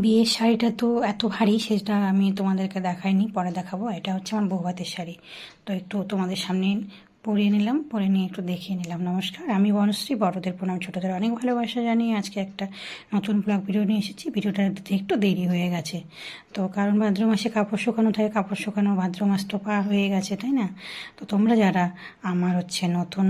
বিয়ের শাড়িটা তো এত ভারী, সেটা আমি তোমাদেরকে দেখাইনি, পরে দেখাবো। এটা হচ্ছে আমার বৌভাতের শাড়ি। তো একটু তোমাদের সামনে পরিয়ে নিলাম পরে নিয়ে একটু দেখিয়ে নিলাম। নমস্কার, আমি বনশ্রী, বড়দের প্রণাম, ছোটদের অনেক ভালোবাসা জানিয়ে আজকে একটা নতুন ব্লগ ভিডিও নিয়ে এসেছি। ভিডিওটা একটু দেরি হয়ে গেছে। তো কারণ ভাদ্র মাসে কাপড় শুকানো থাকে, কাপড় শুকানো ভাদ্র মাস তো পার হয়ে গেছে, তাই না? তো তোমরা যারা আমার হচ্ছে নতুন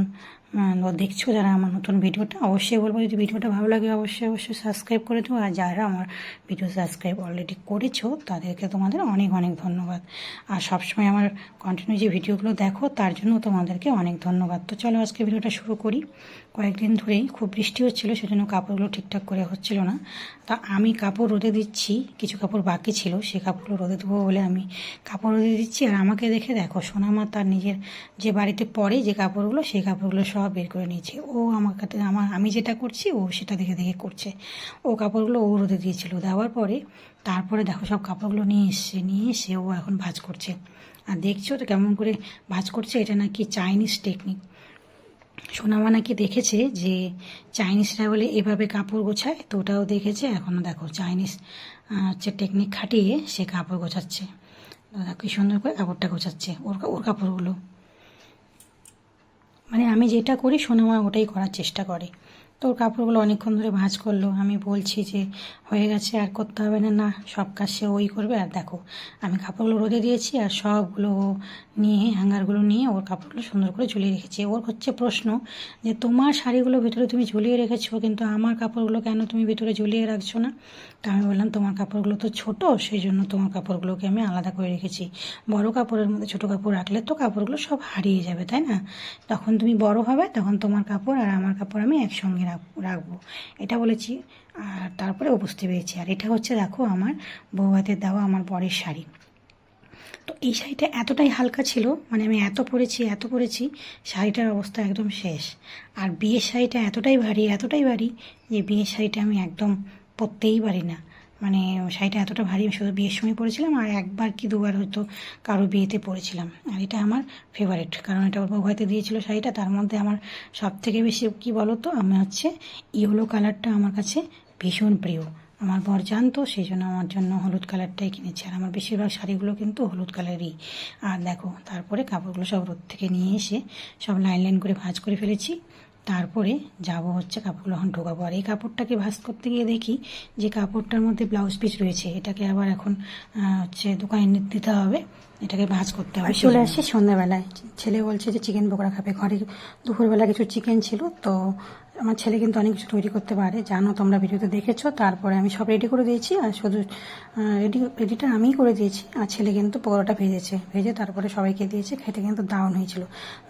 দেখছ যারা আমার নতুন ভিডিওটা, অবশ্যই বলব যদি ভিডিওটা ভালো লাগে অবশ্যই অবশ্যই সাবস্ক্রাইব করে দেবো আর যারা আমার ভিডিও সাবস্ক্রাইব অলরেডি করেছ, তাদেরকে তোমাদের অনেক অনেক ধন্যবাদ। আর সবসময় আমার কন্টিনিউ যে ভিডিওগুলো দেখো, তার জন্য তোমাদেরকে অনেক ধন্যবাদ। তো চলো আজকে ভিডিওটা শুরু করি। কয়েকদিন ধরেই খুব বৃষ্টি হচ্ছিল, সেজন্য কাপড়গুলো ঠিকঠাক করে হচ্ছিল না। তা আমি কাপড় রোদে দিচ্ছি, কিছু কাপড় বাকি ছিল, সে কাপড়গুলো রোদে দেবো বলে আমি কাপড় রোদে দিচ্ছি। আর আমাকে দেখে দেখো, সোনামা তার নিজের যে বাড়িতে পরে যে কাপড়গুলো সেই কাপড়গুলো সব বের করে নিয়েছে। ও আমার কাছে, আমার, আমি যেটা করছি, ও সেটা দেখে দেখে করছে। ও কাপড়গুলো ও রোদে দিয়েছিল। দেওয়ার পরে, তারপরে দেখো সব কাপড়গুলো নিয়ে এসছে, নিয়ে এসে ও এখন ভাজ করছে। আর দেখছ তো কেমন করে ভাজ করছে, এটা নাকি চাইনিজ টেকনিক সোনামা নাকি দেখেছে যে চাইনিজরা বলে এভাবে কাপড় গোছায়? তো ওটাও দেখেছে। এখনও দেখো চাইনিজ হচ্ছে টেকনিক খাটিয়ে সে কাপড় গোছাচ্ছে। কী সুন্দর করে কাপড়টা গোছাচ্ছে। ওর ওর কাপড়গুলো। মানে আমি যেটা করি সোনামা ওটাই করার চেষ্টা করে। তো ওর কাপড়গুলো অনেকক্ষণ ধরে ভাঁজ করল। আমি বলছি যে, হয়ে গেছে, আর করতে হবে না। না, সব কাজ সে ওই করবে। আর দেখো, আমি কাপড়গুলো রোদে দিয়েছি, আর সবগুলো নিয়ে হ্যাঙ্গারগুলো নিয়ে ওর কাপড়গুলো সুন্দর করে ঝুলিয়ে রেখেছি। ওর হচ্ছে প্রশ্ন যে, তোমার শাড়িগুলো ভেতরে তুমি ঝুলিয়ে রেখেছো, কিন্তু আমার কাপড়গুলো কেন তুমি ভেতরে ঝুলিয়ে রাখছো না? তো আমি বললাম, তোমার কাপড়গুলো তো ছোট সেই জন্য তোমার কাপড়গুলোকে আমি আলাদা করে রেখেছি। বড় কাপড়ের মধ্যে ছোট কাপড় রাখলে তো কাপড়গুলো সব হারিয়ে যাবে, তাই না? তখন তুমি বড় হবে, তখন তোমার কাপড় আর আমার কাপড় আমি একসঙ্গে রাখ- রাখব। এটা বলেছি। আর তারপরে বুঝতে পেরেছি আর এটা হচ্ছে, দেখো, আমার বৌভাতের দেওয়া আমার বরের শাড়ি। তো এই শাড়িটা এতটাই হালকা ছিল মানে আমি এত পরেছি এত পরেছি, শাড়িটার অবস্থা একদম শেষ। আর বিয়ের শাড়িটা এতটাই ভারী এতটাই ভারী যে বিয়ের শাড়িটা আমি একদম পরতেই পারি না। মানে শাড়িটা এতটা ভারী শুধু বিয়ের সময় পরেছিলাম আর একবার কি দুবার হয়তো কারও বিয়েতে পরেছিলাম। আর এটা আমার ফেভারিট কারণ এটা বউ হয়তো দিয়েছিল শাড়িটা, তার মধ্যে আমার সব থেকে বেশি, কি বলো তো আমি হচ্ছে ইয়েলো কালারটা আমার কাছে ভীষণ প্রিয়। আমার বর জানতো, সেই জন্য আমার জন্য হলুদ কালারটাই কিনেছে। আর আমার বেশিরভাগ শাড়িগুলো কিন্তু হলুদ কালারই আর দেখো, তারপরে কাপড়গুলো সব রোদ থেকে নিয়ে এসে সব লাইন লাইন করে ভাঁজ করে ফেলেছি। তারপরে যাব হচ্ছে কাপড়গুলো এখন ঢোকাবো। আর এই কাপড়টাকে ভাস করতে গিয়ে দেখি যে কাপড়টার মধ্যে ব্লাউজ পিস রয়েছে। এটাকে আবার এখন হচ্ছে দোকানে দিতে হবে। এটাকে ভাজ করতে হবে। চলে আসি সন্ধ্যাবেলায়। ছেলে বলছে যে চিকেন পকোড়া খাবে। ঘরে দুপুরবেলা কিছু চিকেন ছিল, তো আমার ছেলে কিন্তু অনেক কিছু তৈরি করতে পারে। জানো তোমরা ভিডিওতে দেখেছ। তারপরে আমি সব রেডি করে দিয়েছি আর শুধু রেডি রেডিটা আমিই করে দিয়েছি। আর ছেলে কিন্তু পকোড়াটা ভেজেছে। ভেজে তারপরে সবাইকে দিয়েছে। খেতে কিন্তু দাউন হয়েছিল।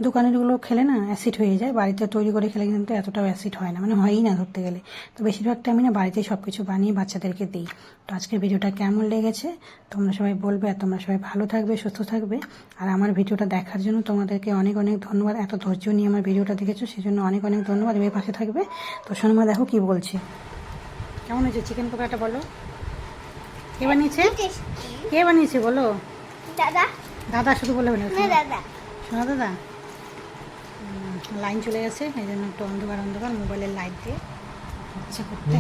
দোকানেরগুলো খেলে না অ্যাসিড হয়ে যায়। বাড়িতে তৈরি করে খেলে কিন্তু এতটাও অ্যাসিড হয় না। মানে হয়ই না ধরতে গেলে। তো বেশিরভাগটা আমি না বাড়িতেই সব কিছু বানিয়ে বাচ্চাদেরকে দিই। তো আজকের ভিডিওটা কেমন লেগেছে? তোমরা সবাই বলবে আর তোমরা সবাই ভালো থাকবে, সুস্থ থাকবে। আর আমার ভিডিওটা দেখার জন্য তোমাদেরকে অনেক অনেক ধন্যবাদ। এত ধৈর্য নিয়ে আমার ভিডিওটা দেখেছ সেই জন্য অনেক অনেক ধন্যবাদ। এবার পাশে থাকবে। তো সোনামা দেখো কি বলছে। কেমন হয়েছে চিকেন পকোড়াটা বলো? কে বানিয়েছে? কে বানিয়েছে বলো? দাদা। দাদা শুধু বলে বানিয়েছে না দাদা। শোনা দাদা। লাইন চলে গেছে এই জন্য একটু অন্ধকার অন্ধকার মোবাইলের লাইট দিয়ে। ইচ্ছা করতে।